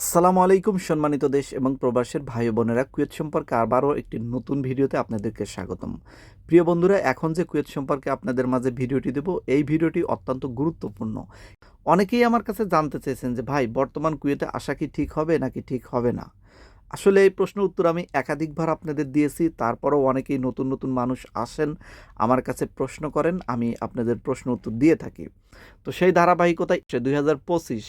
আসসালামু আলাইকুম, সম্মানিত দেশ এবং প্রবাসের ভাই বোনেরা। কুয়েত সম্পর্কে আবারও একটি নতুন ভিডিওতে আপনাদেরকে স্বাগতম। প্রিয় বন্ধুরা, এখন যে কুয়েত সম্পর্কে আপনাদের মাঝে ভিডিওটি দেব, এই ভিডিওটি অত্যন্ত গুরুত্বপূর্ণ। অনেকেই আমার কাছে জানতে চেয়েছেন যে, ভাই, বর্তমান কুয়েতে আসা কি ঠিক হবে নাকি ঠিক হবে না? আসলে এই প্রশ্ন উত্তর আমি একাধিকবার আপনাদের দিয়েছি, তারপরেও অনেকেই নতুন নতুন মানুষ আসেন, আমার কাছে প্রশ্ন করেন, আমি আপনাদের প্রশ্ন উত্তর দিয়ে থাকি। তো সেই ধারাবাহিকতায় দুই হাজার পঁচিশ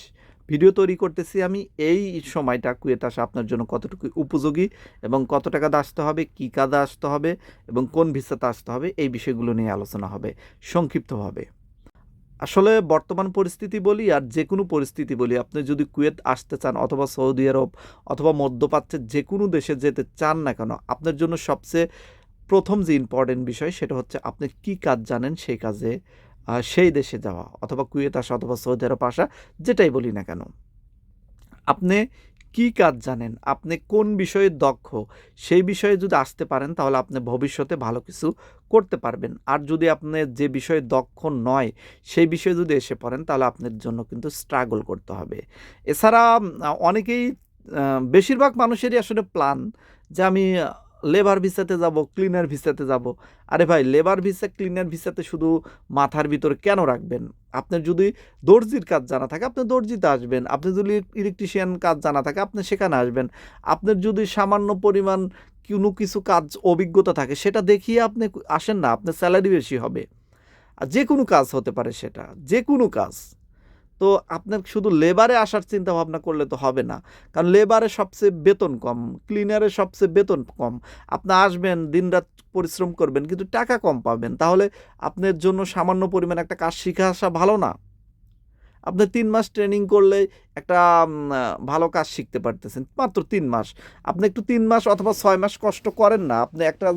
ভিডিও তৈরি করতেছি আমি এই সময়টা কুয়েত আসা আপনার জন্য কতটুকু উপযোগী এবং কত টাকাতে আসতে হবে, কী কাজে আসতে হবে এবং কোন ভিসাতে আসতে হবে, এই বিষয়গুলো নিয়ে আলোচনা হবে সংক্ষিপ্তভাবে। আসলে বর্তমান পরিস্থিতি বলি আর যে কোনো পরিস্থিতি বলি, আপনি যদি কুয়েত আসতে চান অথবা সৌদি আরব অথবা মধ্যপ্রাচ্যের যে কোনো দেশে যেতে চান না কেন, আপনার জন্য সবচেয়ে প্রথম যে ইম্পর্টেন্ট বিষয় সেটা হচ্ছে আপনি কী কাজ জানেন সেই কাজে সেই দেশে যাওয়া অথবা কুয়েত আসা অথবা সৌদি আরব আসা, যেটাই বলি না কেন। আপনি কি কাজ জানেন? আপনি কোন বিষয়ে দক্ষ? সেই বিষয়ে যদি আসতে পারেন, তাহলে আপনি ভবিষ্যতে ভালো কিছু করতে পারবেন। আর যদি আপনি যে বিষয়ে দক্ষ নয়, সেই বিষয়ে যদি এসে পড়েন, তাহলে আপনার জন্য কিন্তু স্ট্রাগল করতে হবে। এছাড়া অনেকেই বেশিরভাগ মানুষেরই আসলে প্ল্যান যে আমি লেবার ভিসাতে যাব, ক্লিনার ভিসাতে যাব। আরে ভাই, লেবার ভিসা, ক্লিনার ভিসাতে শুধু মাথার ভিতরে কেন রাখবেন? আপনার যদি দর্জির কাজ জানা থাকে, আপনি দর্জিতে আসবেন। আপনি যদি ইলেকট্রিশিয়ান কাজ জানা থাকে, আপনি সেখানে আসবেন। আপনার যদি সামান্য পরিমাণ কোনো কিছু কাজ অভিজ্ঞতা থাকে, সেটা দেখিয়ে আপনি আসেন না, আপনার স্যালারি বেশি হবে। আর যে কোনো কাজ হতে পারে সেটা যে কোনো কাজ। তো আপনার শুধু লেবারে আসার চিন্তা ভাবনা করলে তো হবে না। কারণ লেবারে সবচেয়ে বেতন কম ক্লিনারে সবচেয়ে বেতন কম। আপনি আসবেন, দিনরাত পরিশ্রম করবেন, কিন্তু টাকা কম পাবেন। তাহলে আপনার জন্য সামান্য পরিমাণ একটা কাজ শিখে আসা ভালো না। আপনি তিন মাস ট্রেনিং করলে একটা ভালো কাজ শিখতে পারতেছেন। মাত্র তিন মাস। আপনি একটু তিন মাস অথবা ছয় মাস কষ্ট করেন না। আপনি একটা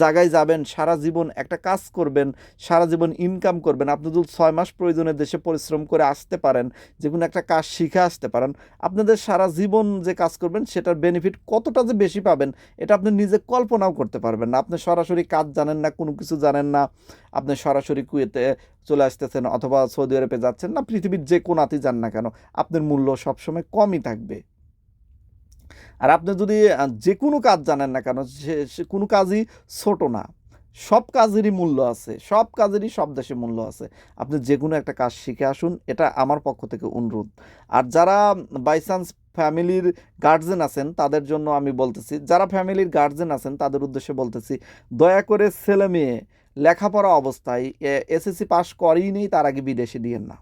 জায়গায় যাবেন, সারা জীবন একটা কাজ করবেন, সারা জীবন ইনকাম করবেন। আপনি যদি ছয় মাস প্রয়োজনে দেশে পরিশ্রম করে আসতে পারেন যে কোনো একটা কাজ শিখে আসতে পারেন, আপনাদের সারা জীবন যে কাজ করবেন, সেটার বেনিফিট কতটা যে বেশি পাবেন, এটা আপনি নিজে কল্পনাও করতে পারবেন না। আপনি সরাসরি কাজ জানেন না, কোনো কিছু জানেন না। আপনি সরাসরি কুয়েতে চলে আসতেছেন অথবা সৌদি আরবে যাচ্ছেন না, পৃথিবীর যে কোনো কোনাতেই যান না কেন, আপনার মূল্য সবসময় কমই থাকবে। আর আপনি যদি যে কোনো কাজ জানেন না কেন, সে কোনো কাজই ছোট না। সব কাজেরই মূল্য আছে, সব কাজেরই সব দেশে মূল্য আছে। আপনি যে কোনো একটা কাজ শিখে আসুন, এটা আমার পক্ষ থেকে অনুরোধ। আর যারা বাই চান্স ফ্যামিলির গার্জেন আছেন, তাদের জন্য আমি বলতেছি, যারা ফ্যামিলির গার্জেন আছেন, তাদের উদ্দেশ্যে বলতেছি, দয়া করে ছেলে মেয়ে, লেখাপড়া অবস্থায় এসএসসি পাশ করেই নেই, তার আগে বিদেশে দিয়েন না।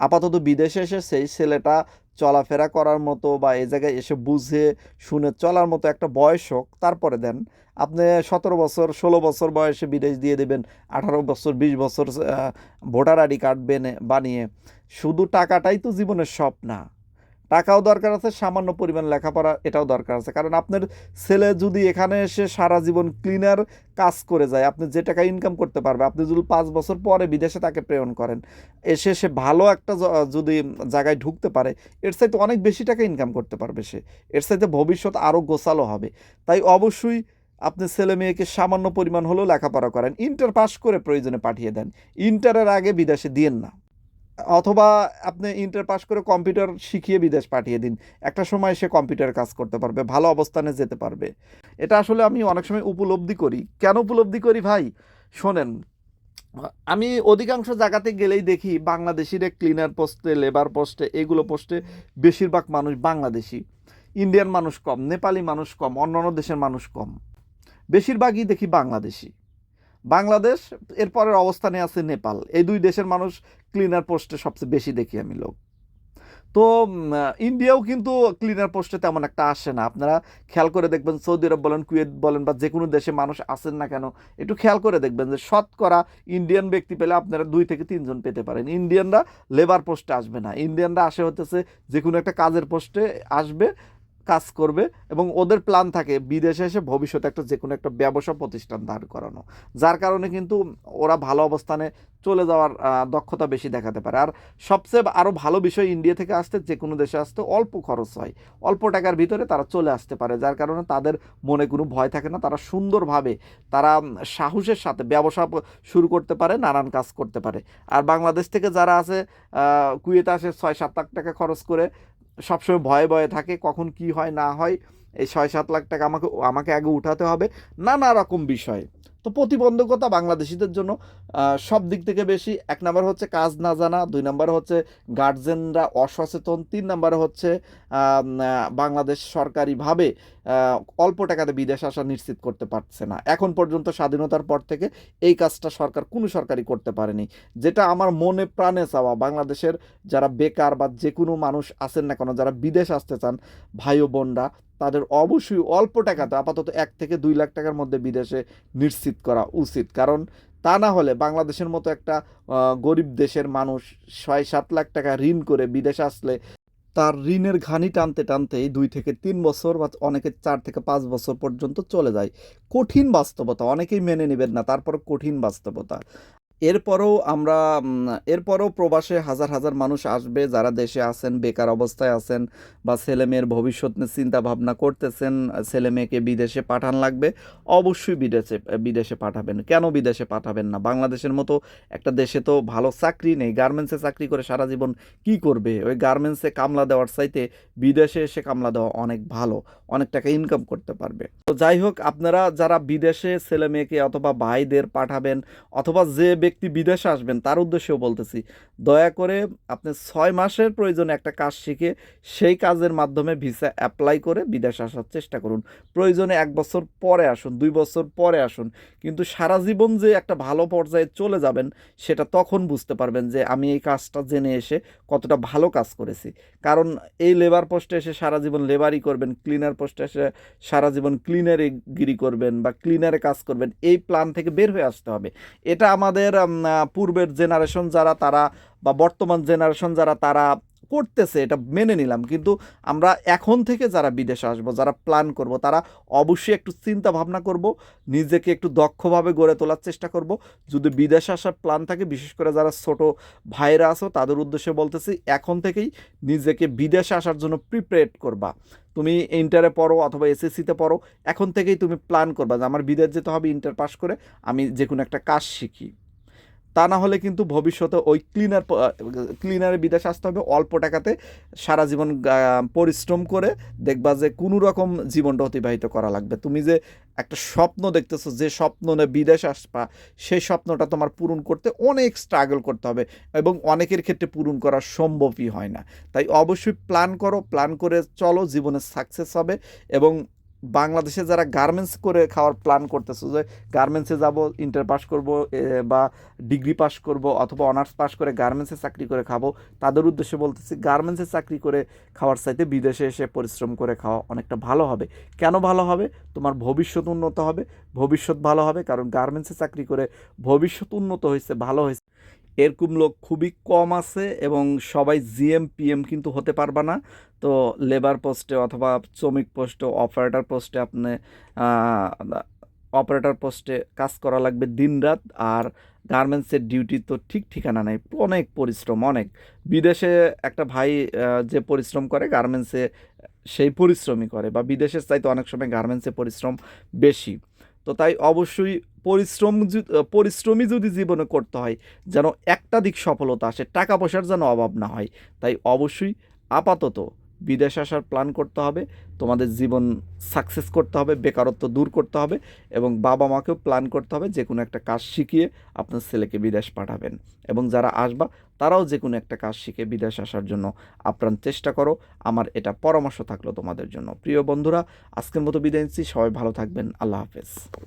আপাতত বিদেশে এসে সেই ছেলেটা চলাফেরা করার মতো বা এই জায়গায় এসে বুঝে শুনে চলার মতো একটা বয়স হোক, তারপরে দেন আপনি সতেরো বছর, ষোলো বছর বয়সে বিদেশ দিয়ে দেবেন, আঠারো বছর, বিশ বছর ভোটার আইডি কার্ড বেনে, বানিয়ে। শুধু টাকাটাই তো জীবনের সব না টাকাও দরকার আছে, সামান্য পরিমাণ লেখাপড়া এটাও দরকার আছে। কারণ আপনার ছেলে যদি এখানে এসে সারা জীবন ক্লিনার কাজ করে যায়, আপনি যে টাকা ইনকাম করতে পারবে, আপনি যদি পাঁচ বছর পরে বিদেশে তাকে প্রেরণ করেন, এসে সে ভালো একটা যদি জায়গায় ঢুকতে পারে, এর চাইতে অনেক বেশি টাকা ইনকাম করতে পারবে সে। এর চাইতে ভবিষ্যৎ আরও গোছালো হবে। তাই অবশ্যই আপনি ছেলে মেয়েকে সামান্য পরিমাণ হলেও লেখাপড়া করেন। ইন্টার পাস করে প্রয়োজনে পাঠিয়ে দেন। ইন্টারের আগে বিদেশে দিয়েন না। অথবা আপনি ইন্টার পাস করে কম্পিউটার শিখিয়ে বিদেশ পাঠিয়ে দিন। একটা সময় সে কম্পিউটার কাজ করতে পারবে, ভালো অবস্থানে যেতে পারবে। এটা আসলে আমি অনেক সময় উপলব্ধি করি। কেন উপলব্ধি করি ভাই? শোনেন, আমি অধিকাংশ জায়গাতে গেলেই দেখি বাংলাদেশিরে ক্লিনার পোস্টে লেবার পোস্টে এগুলো পোস্টে বেশিরভাগ মানুষ বাংলাদেশি। ইন্ডিয়ান মানুষ কম নেপালি মানুষ কম, অন্যান্য দেশের মানুষ কম। বেশিরভাগই দেখি বাংলাদেশি। বাংলাদেশ, এরপরের অবস্থানে আছে নেপাল। এই দুই দেশের মানুষ ক্লিনার পোস্টে সবচেয়ে বেশি দেখি আমি লোক। তো ইন্ডিয়াও কিন্তু ক্লিনার পোস্টে তেমন একটা আসে না। আপনারা খেয়াল করে দেখবেন, সৌদি আরব বলেন, কুয়েত বলেন বা যে কোনো দেশে মানুষ আসেন না কেন, একটু খেয়াল করে দেখবেন যে শতকরা ইন্ডিয়ান ব্যক্তি পেলে আপনারা দুই থেকে তিনজন পেতে পারেন। ইন্ডিয়ানরা লেবার পোস্টে আসবে না। ইন্ডিয়ানরা আসে হতেছে যে কোনো একটা কাজের পোস্টে আসবে কাজ করবে এবং ওদের প্ল্যান থাকে বিদেশে এসে ভবিষ্যতে একটা যে কোনো একটা ব্যবসা প্রতিষ্ঠান দাঁড় করানো। যার কারণে কিন্তু ওরা ভালো অবস্থানে চলে যাওয়ার দক্ষতা বেশি দেখাতে পারে। আর সবচেয়ে আরও ভালো বিষয় ইন্ডিয়া থেকে আসতে যে কোনো দেশে আসতে অল্প খরচ হয়। অল্প টাকার ভিতরে তারা চলে আসতে পারে, যার কারণে তাদের মনে কোনো ভয় থাকে না। তারা সুন্দরভাবে, তারা সাহসের সাথে ব্যবসা শুরু করতে পারে, নানান কাজ করতে পারে। আর বাংলাদেশ থেকে যারা আছে কুয়েতে আসে ছয় সাত লাখ টাকা খরচ করে সবসময় ভয়ে ভয়ে থাকে কখন কি হয় না হয়, এই ছয় সাত লাখ টাকা আমাকে আমাকে আগে উঠাতে হবে, নানা রকম বিষয়। তো প্রতিবন্ধকতা বাংলাদেশিদের জন্য সব দিক থেকে বেশি, এক নাম্বার হচ্ছে কাজ না জানা, দুই নাম্বার হচ্ছে গার্জেনরা অসচেতন, তিন নাম্বার হচ্ছে বাংলাদেশ সরকারিভাবে অল্প টাকাতে বিদেশ আসা নিশ্চিত করতে পারছে না। এখন পর্যন্ত স্বাধীনতার পর থেকে এই কাজটা সরকার কোনো সরকারই করতে পারেনি। যেটা আমার মনে প্রাণে চাওয়া, বাংলাদেশের যারা বেকার বা যে কোনো মানুষ আছেন না কেন, যারা বিদেশ আসতে চান, ভাই বোনরা তাদের অবশ্যই অল্প টাকাতে আপাতত এক থেকে দুই লাখ টাকার মধ্যে বিদেশে নিশ্চিত করা উচিত। কারণ তা না হলে বাংলাদেশের মতো একটা গরিব দেশের মানুষ ছয় সাত লাখ টাকা ঋণ করে বিদেশে আসলে তার ঋণের ঘানি টানতে টানতেই দুই থেকে তিন বছর বা অনেকে চার থেকে পাঁচ বছর পর্যন্ত চলে যায়। কঠিন বাস্তবতা, অনেকেই মেনে নেবেন না তারপর কঠিন বাস্তবতা। এরপরও আমরা এরপরও প্রবাসে হাজার হাজার মানুষ আসবে যারা দেশে আছেন, বেকার অবস্থায় আছেন বা ছেলে মেয়ের ভবিষ্যৎ নিয়ে চিন্তা ভাবনা করতেছেন ছেলে মেয়েকে বিদেশে পাঠান লাগবে। অবশ্যই বিদেশে বিদেশে পাঠাবেন। কেন বিদেশে পাঠাবেন না? বাংলাদেশের মতো একটা দেশে তো ভালো চাকরি নেই। গার্মেন্টসে চাকরি করে সারা জীবন কি করবে? ওই গার্মেন্টসে কামলা দেওয়ার চাইতে বিদেশে এসে কামলা দেওয়া অনেক ভালো। অনেক টাকা ইনকাম করতে পারবে। তো যাই হোক, আপনারা যারা বিদেশে ছেলে মেয়েকে অথবা ভাইদের পাঠাবেন অথবা যে ব্যক্তি বিদেশে আসবেন, তার উদ্দেশ্যেও বলতেছি, দয়া করে আপনি ছয় মাসের প্রয়োজনে একটা কাজ শিখে সেই কাজের মাধ্যমে ভিসা অ্যাপ্লাই করে বিদেশে আসার চেষ্টা করুন। প্রয়োজনে এক বছর পরে আসুন, দুই বছর পরে আসুন, কিন্তু সারা জীবন যে একটা ভালো পর্যায়ে চলে যাবেন, সেটা তখন বুঝতে পারবেন যে আমি এই কাজটা জেনে এসে কতটা ভালো কাজ করেছি। কারণ এই লেবার পোস্টে এসে সারা জীবন লেবারই করবেন ক্লিনার পোস্টে এসে সারা জীবন ক্লিনারে গিরি করবেন বা ক্লিনারে কাজ করবেন, এই প্ল্যান থেকে বের হয়ে আসতে হবে। এটা আমাদের পূর্বের জেনারেশন যারা তারা বা বর্তমান জেনারেশন যারা তারা করতেছে, এটা মেনে নিলাম। কিন্তু আমরা এখন থেকে যারা বিদেশে আসব, যারা প্ল্যান করব, তারা অবশ্যই একটু চিন্তা ভাবনা করব, নিজেকে একটু দক্ষভাবে গড়ে তোলার চেষ্টা করব। যদি বিদেশে আসার প্ল্যান থাকে, বিশেষ করে যারা ছোট ভাইরা আছো, তাদের উদ্দেশ্যে বলতেছি, এখন থেকেই নিজেকে বিদেশে আসার জন্য প্রিপারেট করবা। তুমি ইন্টারে পড়ো অথবা এসএসসিতে পড়ো, এখন থেকেই তুমি প্ল্যান করবা যে আমার বিদেশ যেতে হবে ইন্টার পাস করে আমি যে কোনো একটা কাজ শিখি। তা না হলে কিন্তু ভবিষ্যতে ওই ক্লিনার ক্লিনারে বিদেশ আসতে হবে, অল্প টাকাতে সারা জীবন পরিশ্রম করে দেখবা যে কোনো রকম জীবনটা অতিবাহিত করা লাগবে। তুমি যে একটা স্বপ্ন দেখতেছো, যে স্বপ্ন বিদেশ আসবা, সেই স্বপ্নটা তোমার পূরণ করতে অনেক স্ট্রাগল করতে হবে এবং অনেকের ক্ষেত্রে পূরণ করা সম্ভবই হয় না। তাই অবশ্যই প্ল্যান করো প্ল্যান করে চলো, জীবনে সাকসেস হবে এবং বাংলাদেশে যারা গার্মেন্টস করে খাওয়ার প্ল্যান করতেছো যে গার্মেন্টসে যাব ইন্টার পাস করব বা ডিগ্রি পাস করব অথবা অনার্স পাস করে গার্মেন্টসে চাকরি করে খাব, তাদের উদ্দেশ্যে বলতেছি গার্মেন্টসে চাকরি করে খাওয়ার চাইতে বিদেশে এসে পরিশ্রম করে খাওয়া অনেকটা ভালো হবে। কেন ভালো হবে? তোমার ভবিষ্যৎ উন্নত হবে। ভবিষ্যৎ ভালো হবে কারণ গার্মেন্টসে চাকরি করে ভবিষ্যৎ উন্নত হয়েছে, ভালো হয়েছে। এরকম লোক খুবই কম আছে এবং সবাই জিএম পিএম কিন্তু হতে পারবা না। তো লেবার পোস্টে অথবা শ্রমিক পোস্টে অপারেটর পোস্টে আপনি অপারেটর পোস্টে কাজ করা লাগবে দিনরাত। আর গার্মেন্টসের ডিউটি তো ঠিক ঠিকানা নেই, অনেক পরিশ্রম, অনেক। বিদেশে একটা ভাই যে পরিশ্রম করে গার্মেন্টসে সেই পরিশ্রমই করে। বা বিদেশের চাইতে অনেক সময় গার্মেন্টসে পরিশ্রম বেশি। তো তাই অবশ্যই পরিশ্রম পরিশ্রমী পরিশ্রমই যদি জীবনে করতে হয়, যেন একটা দিক সফলতা আসে, টাকা পয়সার যেন অভাব না হয়, তাই অবশ্যই আপাতত বিদেশ আসার প্ল্যান করতে হবে, তোমাদের জীবন সাকসেস করতে হবে, বেকারত্ব দূর করতে হবে এবং বাবা মাকেও প্ল্যান করতে হবে যে কোনো একটা কাজ শিখিয়ে আপনার ছেলেকে বিদেশ পাঠাবেন। এবং যারা আসবা, তারাও যে কোনো একটা কাজ শিখে বিদেশ আসার জন্য আপ্রাণ চেষ্টা করো। আমার এটা পরামর্শ থাকল তোমাদের জন্য। প্রিয় বন্ধুরা, আজকের মতো বিদায় নিচ্ছি। সবাই ভালো থাকবেন। আল্লাহ হাফেজ।